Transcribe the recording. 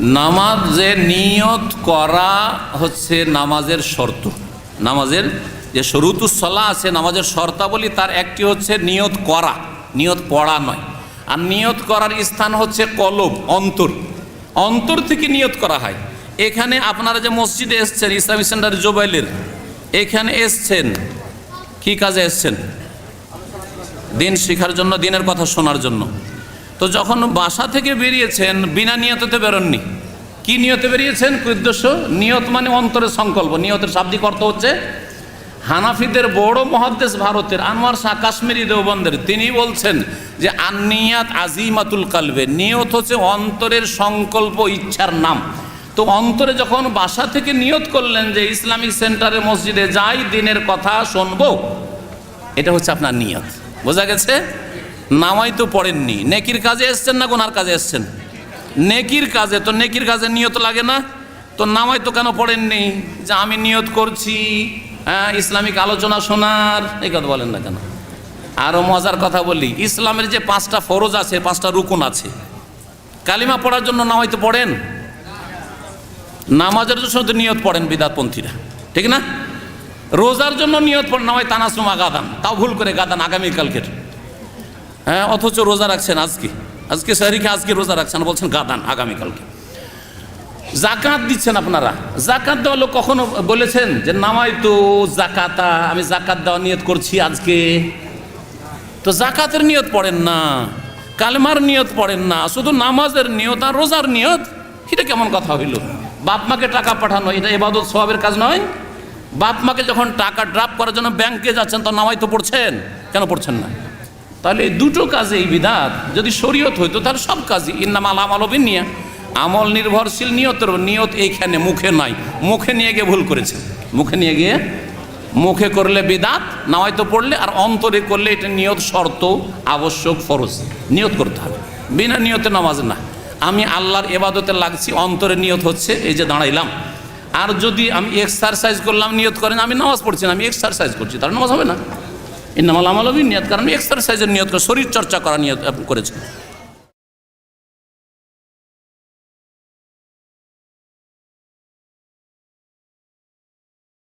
নামাজে নিয়ত করা হচ্ছে নামাজের শর্ত। নামাজের যে শরুতুসলা আছে নামাজের শর্তাবলী, তার একটি হচ্ছে নিয়ত করা, নিয়ত পড়া নয়। আর নিয়ত করার স্থান হচ্ছে কলব, অন্তর। অন্তর থেকে নিয়ত করা হয়। এখানে আপনারা যে মসজিদে এসছেন, ইসলামী সেন্টার জোবাইলের, এখানে এসছেন, কি কাজে এসছেন? দিন শেখার জন্য, দিনের কথা শোনার জন্য। তো যখন বাসা থেকে বেরিয়েছেন, বিনা নিয়ততে বেরোননি। কি নিয়তে বেরিয়েছেন? উদ্দেশ্য নিয়ত মানে অন্তরের সংকল্প। নিয়তের শাব্দিক অর্থ হচ্ছে হানাফিদের বড় মহাদ্দেশ ভারতের আনোয়ার শাহ কাশ্মীরি দেওবন্দের। তিনি বলছেন যে আনিয়াত আজিমাতুল কালবে। নিয়ত হচ্ছে অন্তরের সংকল্প, ইচ্ছার নাম। তো অন্তরে যখন বাসা থেকে নিয়ত করলেন যে, ইসলামিক সেন্টারে মসজিদে যাই, দিনের কথা শুনব, এটা হচ্ছে আপনার নিয়ত। বোঝা গেছে? নামাই তো পড়েননি। নেকির কাজে এসছেন না গোনার কাজে এসছেন? নেকির কাজে, তো নেকির কাজে নিয়ত লাগে না? তো নামাই তো কেন পড়েননি? যে আমি নিয়ত করছি হ্যাঁ ইসলামিক আলোচনা শোনার, এই কথা বলেন না কেন? আরও মজার কথা বলি, ইসলামের যে পাঁচটা ফরজ আছে, পাঁচটা রুকুন আছে, কালিমা পড়ার জন্য নামাই তো পড়েন? নামাজের জন্য নিয়ত পড়েন বিদাতপন্থীরা, ঠিক না? রোজার জন্য নিয়ত পড়েন, নামাই তানাসুমা গাদান তাও ভুল করে গাদান আগামীকালকের। হ্যাঁ অথচ রোজা রাখছেন আজকে। আজকে শহরিকে আজকে রোজা রাখছেন বলছেন, গাদান আগামীকালকে জাকাত দিচ্ছেন আপনারা। জাকাত দেওয়া লোক কখনো বলেছেন যে, নামাই তো জাকাতা, আমি জাকাত দেওয়া নিয়ত করছি আজকে। তো জাকাতের নিয়ত পড়েন না, কালেমার নিয়ত পড়েন না, শুধু নামাজের নিয়ত আর রোজার নিয়ত? এটা কেমন কথা হইল? বাপ মাকে টাকা পাঠানো, এটা এবাদত স্বভাবের কাজ নয়? বাপ মাকে যখন টাকা ড্রাপ করার জন্য ব্যাংকে যাচ্ছেন, তো নামাই তো পড়ছেন? কেন পড়ছেন না? তাহলে দুটো কাজে এই বিধাত, যদি শরীয়ত হইতো, তাহলে সব কাজই ইন্নাম আলাম আলবিন নিয়ে আমল নির্ভরশীল নিয়তের নিয়ত এইখানে মুখে নাই। মুখে নিয়ে গিয়ে ভুল করেছে মুখে নিয়ে গিয়ে, মুখে করলে বিদাত নামাই হয়তো পড়লে, আর অন্তরে করলে এটা নিয়ত শর্ত, আবশ্যক, ফরজ। নিয়ত করতে হবে। বিনা নিয়তে নামাজ না। আমি আল্লাহর এবাদতে লাগছি, অন্তরে নিয়ত হচ্ছে, এই যে দাঁড়াইলাম। আর যদি আমি এক্সারসাইজ করলাম, নিয়ত করেন, আমি নামাজ পড়ছি না, আমি এক্সারসাইজ করছি তার নামাজ হবে না। ইন্নামাল আমল নিয়ত কারণ এক্সারসাইজের নিয়ত করে শরীর চর্চা করা নিয়ত করেছে।